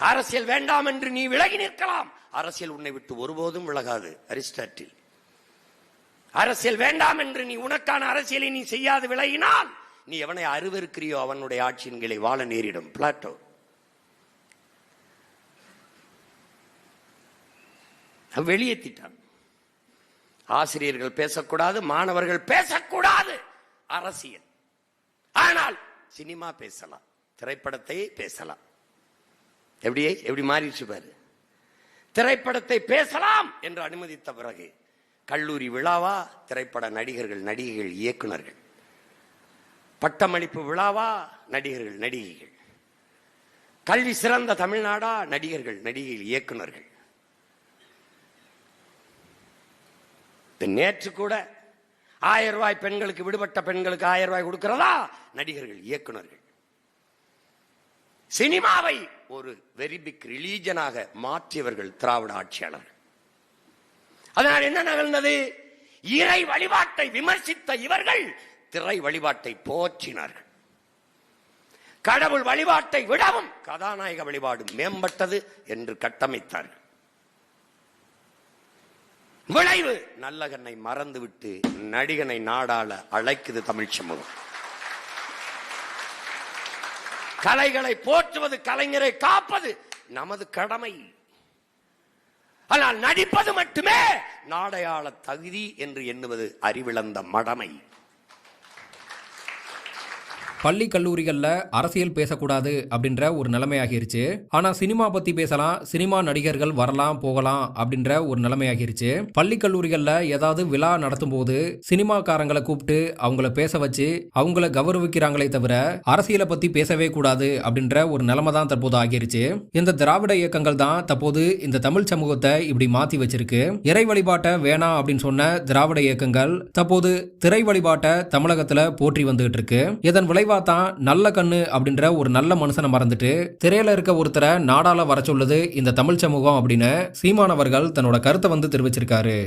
அரசியல் வேண்டாம் என்று நீ விலகி நிற்கலாம். அரசியல் உன்னை விட்டு ஒருபோதும் விலகாது அரிஸ்டாட்டில். அரசியல் வேண்டாம் என்று நீ உனக்கான அரசியலை நீ செய்யாது விலகினால் நீ எவனை அருவருக்கிறியோ அவனுடைய ஆட்சியின் கீழே வாழ நேரிடும். பிளாட்டோ. வெளியே வெளியேற்றிட்டான் ஆசிரியர்கள் பேசக்கூடாது மாணவர்கள் பேசக்கூடாது. அரசியல். ஆனால் சினிமா பேசலாம் திரைப்படத்தை பேசலாம். எப்படியே எப்படி மாறிடுச்சு பாரு. திரைப்படத்தை பேசலாம் என்று அனுமதித்த பிறகு கல்லூரி விழாவா திரைப்பட நடிகர்கள் நடிகைகள் இயக்குனர்கள் பட்டமளிப்பு விழாவா நடிகர்கள் நடிகைகள். கல்வி சிறந்த தமிழ்நாடா நடிகர்கள் நடிகைகள் இயக்குனர்கள் நேற்று கூட ஆயிரம் ரூபாய் பெண்களுக்கு விடுபட்ட பெண்களுக்கு ஆயிரம் ரூபாய் கொடுக்கிறதா? நடிகர்கள் இயக்குனர்கள் சினிமாவை ஒரு வெரி பிக் ரிலீஜனாக மாற்றியவர்கள் திராவிட ஆட்சியாளர் அதனால் என்ன நிகழ்ந்தது? இறை வழிபாட்டை விமர்சித்த இவர்கள் திரை வழிபாட்டை போற்றினார்கள். கடவுள் வழிபாட்டை விடவும் கதாநாயக வழிபாடு மேம்பட்டது என்று கட்டமைத்தார்கள். விளைவு நல்லகனை மறந்துவிட்டு நடிகனை நாடாள அழைக்குது தமிழ் சமூகம். கலைகளை போற்றுவது கலைஞரை காப்பது நமது கடமை. ஆனால் நடிப்பது மட்டுமே நாடையாள தகுதி என்று எண்ணுவது அறிவிழந்த மடமை. பள்ளி கல்லூரிகளில் அரசியல் பேசக்கூடாது அப்படின்ற ஒரு நிலைமையாகிருச்சு. ஆனால் சினிமா பற்றி பேசலாம் சினிமா நடிகர்கள் வரலாம் போகலாம் அப்படின்ற ஒரு நிலைமையாகிருச்சு. பள்ளி கல்லூரிகளில் ஏதாவது விழா நடத்தும் போது சினிமாக்காரங்களை கூப்பிட்டு அவங்கள பேச வச்சு அவங்கள கௌரவிக்கிறாங்களே தவிர அரசியலை பற்றி பேசவே கூடாது அப்படின்ற ஒரு நிலைமை தான் தற்போது ஆகிருச்சு. இந்த திராவிட இயக்கங்கள் தான் தற்போது இந்த தமிழ் சமூகத்தை இப்படி மாற்றி வச்சிருக்கு. இறை வழிபாட்டை வேணாம் அப்படின்னு சொன்ன திராவிட இயக்கங்கள் தற்போது திரை வழிபாட்டை தமிழகத்தில் போற்றி வந்துகிட்டு இருக்கு. இதன் விளைவு தான் நல்ல கண்ணு அப்படின்ற ஒரு நல்ல மனுஷனை மறந்துட்டு திரையில இருக்க ஒருத்தரை நாடால வர சொல்லுது இந்த தமிழ் சமூகம் அப்படின்னு சீமானவர்கள் தன்னோட கருத்தை வந்து தெரிவிச்சிருக்காரு.